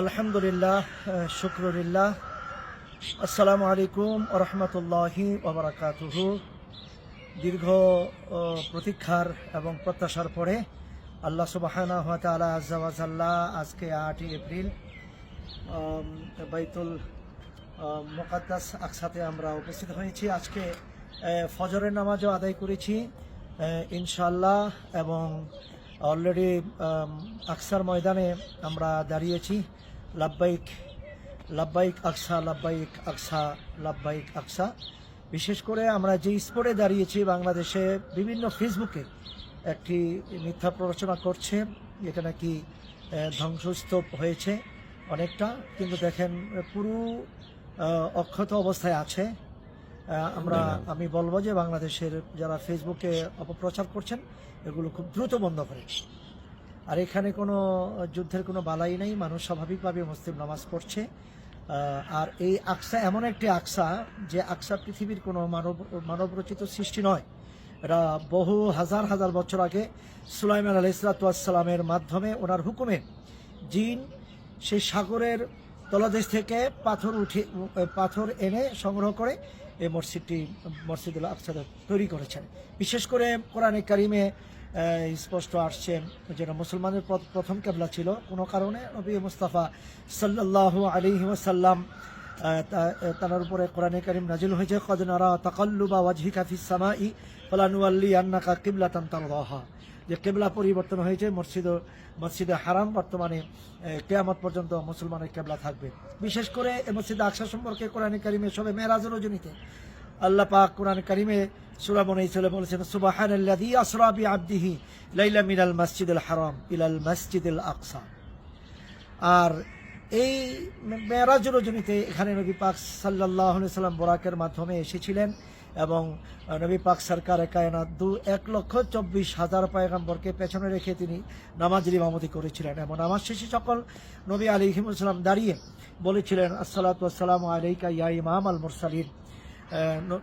আলহামদুলিল্লাহ শুক্রুলিল্লাহ। আসসালামু আলাইকুম রহমতুল্লাহি ওবরাকাতুহু দীর্ঘ প্রতীক্ষার এবং প্রত্যাশার পরে আল্লাহ সুবাহানা তালা আজাল্লাহ আজকে আটই এপ্রিল বাইতুল মোকাদ্দাস আকসাতে আমরা উপস্থিত হয়েছি। আজকে ফজরের নামাজও আদায় করেছি ইনশাল্লাহ এবং অলরেডি আকসার ময়দানে আমরা দাঁড়িয়েছি লাব্বাইক লাব্বাইক আকসা লাব্বাইক আকসা লাব্বাইক আকসা বিশেষ করে আমরা যে স্পটে দাঁড়িয়েছি বাংলাদেশে বিভিন্ন ফেসবুকে একটি মিথ্যা প্ররোচনা করছে এটা নাকি ধ্বংসস্তূপ হয়েছে অনেকটা। কিন্তু দেখেন, পুরো অক্ষত অবস্থায় আছে। আমরা আমি বলব যে বাংলাদেশের যারা ফেসবুকে অপপ্রচার করছেন এগুলো খুব দ্রুত বন্ধ করে আর এখানে কোনো যুদ্ধের কোনো বালাই নেই মানুষ স্বাভাবিকভাবে মুসলিম নামাজ পড়ছে। আর এই আকসা এমন একটি আকসা যে আকসা পৃথিবীর কোনো মানব মানবরচিত সৃষ্টি নয়। এটা বহু হাজার হাজার বছর আগে সুলাইমান আল ইসলাতামের মাধ্যমে ওনার হুকুমে জিন সেই সাগরের তলদেশ থেকে পাথর উঠে পাথর এনে সংগ্রহ করে এই মসজিদটি মসজিদুল আকসাদ তৈরি করেছেন। বিশেষ করে কোরআনে কারিমে স্পষ্ট আসছে যেটা মুসলমানের প্রথম কেবলা ছিল। কোনো কারণে নবী মুস্তাফা সাল্লাল্লাহু আলাইহি ওয়াসাল্লাম আহ, তার উপরে কোরআনে কারিম নাজিল হয়েছে কদ নারা তাকাল্লুবা ওয়াজহিকা ফিস সামাই ফালানুয়াল্লি আন্নাকা কিবলাতান তারদাহা। যে কেবলা পরিবর্তন হয়েছে, মসজিদ মসজিদে হারাম বর্তমানে কেয়ামত পর্যন্ত মুসলমানের কেবলা থাকবে। বিশেষ করে মসজিদে আকসা সম্পর্কে কোরআন কারিমে সবে মেরাজ রজনীতে। আল্লাহ পাক কোরআন কারিমে সূরা বনে ইসরাঈলে বলেছেন, সুবহানাল্লাযী আসরা বিআবদিহি লাইলা মিনাল মাসজিদুল হারাম ইলাল মাসজিদুল আকসা। আর এই মেরাজ রজনীতে এখানে নবী পাক সাল্লাহ সাল্লাম বোরাকের মাধ্যমে এসেছিলেন। এবং নবী পাক সরকার কায়নাত দু এক লক্ষ চব্বিশ হাজার পায়গাম্বরকে পেছনে রেখে তিনি নামাজ ইমামতি করেছিলেন এবং নামাজ শেষে সকল নবী আলী হিমুসাল্লাম দাঁড়িয়ে বলেছিলেন আসসালাতাম আলাইকা ইয়া ইমাম আল মুরসালিন।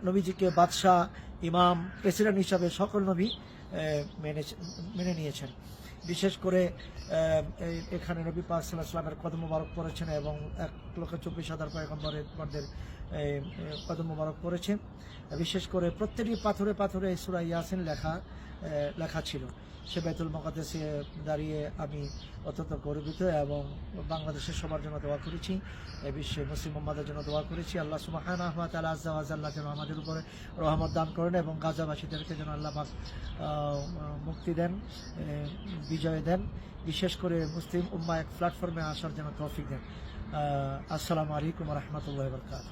নবীজিকে বাদশাহ, ইমাম, প্রেসিডেন্ট হিসাবে সকল নবী মেনে মেনে নিয়েছেন। বিশেষ করে এখানে নবী পাক সাল্লাহ সাল্লামের কদম মোবারক পড়েছেন এবং এক লক্ষ চব্বিশ হাজার পয়গম্বরের বরদের কদম মোবারক পড়েছে বিশেষ করে প্রত্যেকটি পাথরে পাথরে সুরা ইয়াসিন লেখা লেখা ছিল। সে বেতুল মকাদেশে দাঁড়িয়ে আমি অত্যন্ত গর্বিত এবং বাংলাদেশের সবার জন্য দোয়া করেছি, এ বিশ্বে মুসলিম মোহাম্মদের জন্য দোয়া করেছি। আল্লাহ সুবাহান আহমদ আল্লাহ আজ্লাহ যেন আমাদের উপরে রহমত দান করেন এবং গাজাবাসীদেরকে যেন আল্লাহ মুক্তি দেন বিজয় দেন বিশেষ করে মুসলিম উম্মা এক প্ল্যাটফর্মে আসার জন্য তৌফিক দেন। আসসালামু আলাইকুম রহমতুল্লাহ বরকাত